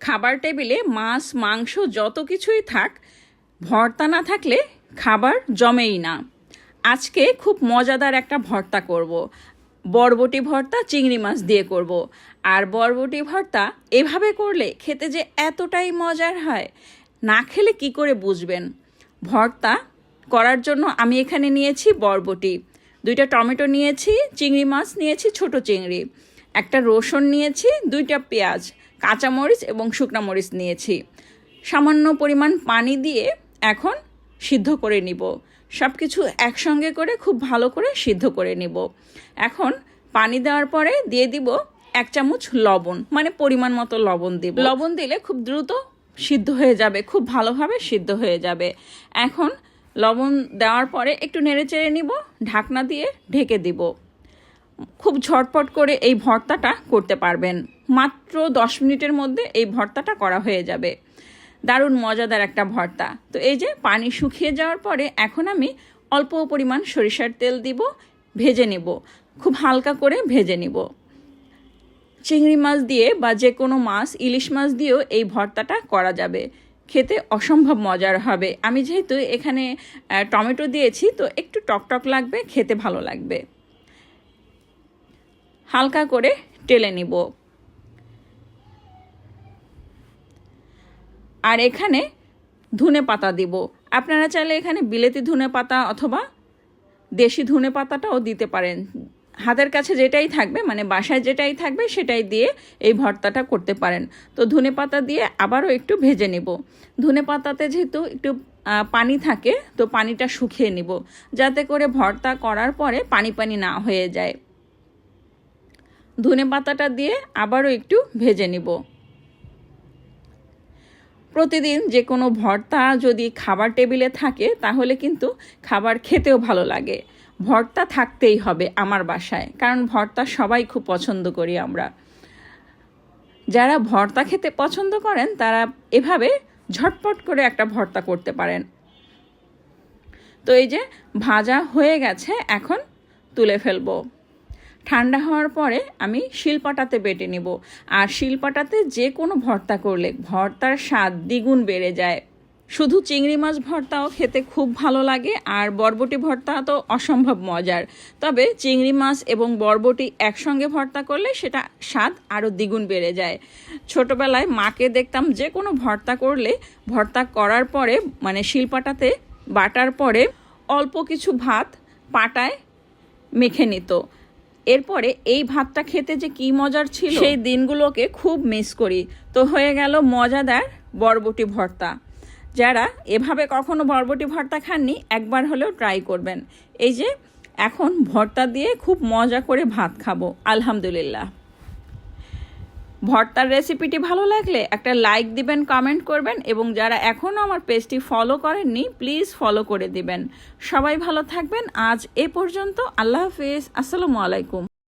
খাবার টেবিলে মাছ, মাংস যত কিছুই থাক, ভর্তা না থাকলে খাবার জমেই না। আজকে খুব মজাদার একটা ভর্তা করব। বরবটি ভর্তা, চিংড়ি মাছ দিয়ে করব। আর বরবটি ভর্তা এভাবে করলে খেতে যে এতটাই মজার হয়, না খেলে কি করে বুঝবেন? ভর্তা করার জন্য আমি এখানে নিয়েছি বরবটি। দুইটা টমেটো নিয়েছি, চিংড়ি মাছ নিয়েছি, ছোট চিংড়ি। একটা রসুন নিয়েছি, দুইটা পেঁয়াজ। কাঁচামরিচ এবং শুকনা মরিচ নিয়েছি। সামান্য পরিমাণ পানি দিয়ে এখন সিদ্ধ করে নিব। সব কিছু একসঙ্গে করে খুব ভালো করে সিদ্ধ করে নিব। এখন পানি দেওয়ার পরে দিয়ে দিব এক চামচ লবণ মানে পরিমাণ মতো লবণ দিব। লবণ দিলে খুব দ্রুত সিদ্ধ হয়ে যাবে, খুব ভালোভাবে সিদ্ধ হয়ে যাবে। এখন লবণ দেওয়ার পরে একটু নেড়ে চেড়ে নিব, ঢাকনা দিয়ে ঢেকে দিব। খুব ঝটপট করে এই ভর্তাটা করতে পারবেন। মাত্র দশ মিনিটের মধ্যে এই ভর্তাটা করা হয়ে যাবে। দারুণ মজাদার একটা ভর্তা। তো এই যে পানি শুকিয়ে যাওয়ার পরে এখন আমি অল্প পরিমাণ সরিষার তেল দিব, ভেজে নেব। খুব হালকা করে ভেজে নিব। চিংড়ি মাছ দিয়ে বা যে কোনো মাছ, ইলিশ মাছ দিয়েও এই ভর্তাটা করা যাবে। খেতে অসম্ভব মজার হবে। আমি যেহেতু এখানে টমেটো দিয়েছি, তো একটু টকটক লাগবে, খেতে ভালো লাগবে। হালকা করে টেলে নিব। আর এখানে ধনে পাতা দিব। আপনারা চাইলে এখানে বিলেতি ধনে পাতা অথবা দেশি ধনে পাতাটাও দিতে পারেন। হাতের কাছে যেটাই থাকবে মানে বাসায় যেটাই থাকবে, সেটাই দিয়ে এই ভর্তাটা করতে পারেন। তো ধনে পাতা দিয়ে আবারও একটু ভেজে নেব। ধনে পাতাতে যেহেতু একটু পানি থাকে, তো পানিটা শুকিয়ে নিব। যাতে করে ভর্তা করার পরে পানি পানি না হয়ে যায়। ধনে পাতাটা দিয়ে আবারও একটু ভেজে নিব। প্রতিদিন যে কোনো ভর্তা যদি খাবার টেবিলে থাকে, তাহলে কিন্তু খাবার খেতেও ভালো লাগে। ভর্তা থাকতেই হবে আমার বাসায়, কারণ ভর্তা সবাই খুব পছন্দ করি আমরা। যারা ভর্তা খেতে পছন্দ করেন, তারা এভাবে ঝটপট করে একটা ভর্তা করতে পারেন। তো এই যে ভাজা হয়ে গেছে, এখন তুলে ফেলব। ঠান্ডা হওয়ার পরে আমি শিলপাটাতে বেটে নেব। আর শিলপাটাতে যে কোনো ভর্তা করলে ভর্তার স্বাদ দ্বিগুণ বেড়ে যায়। শুধু চিংড়ি মাছ ভর্তাও খেতে খুব ভালো লাগে, আর বরবটি ভর্তা তো অসম্ভব মজার। তবে চিংড়ি মাছ এবং বরবটি একসঙ্গে ভর্তা করলে সেটা স্বাদ আরও দ্বিগুণ বেড়ে যায়। ছোটবেলায় মাকে দেখতাম যে কোনো ভর্তা করলে ভর্তা করার পরে মানে শিলপাটাতে বাটার পরে অল্প কিছু ভাত পাটায় মেখে নিত। এরপরে এই ভাতটা খেতে যে কি মজার ছিল সেই দিনগুলোকে খুব মিস করি। তো হয়ে গেল মজাদার বরবটি ভর্তা। যারা এভাবে কখনো বরবটি ভর্তা খাননি একবার হলেও ট্রাই করবেন। এই যে এখন ভর্তা দিয়ে খুব মজা করে ভাত খাব। আলহামদুলিল্লাহ। ভর্তার রেসিপিটি ভালো লাগলে একটা লাইক দিবেন কমেন্ট করবেন এবং যারা এখনও আমার পেজটি ফলো করেননি প্লিজ ফলো করে দিবেন। সবাই ভালো থাকবেন। আজ এ পর্যন্ত। আল্লাহ হাফিজ। আসসালামু আলাইকুম।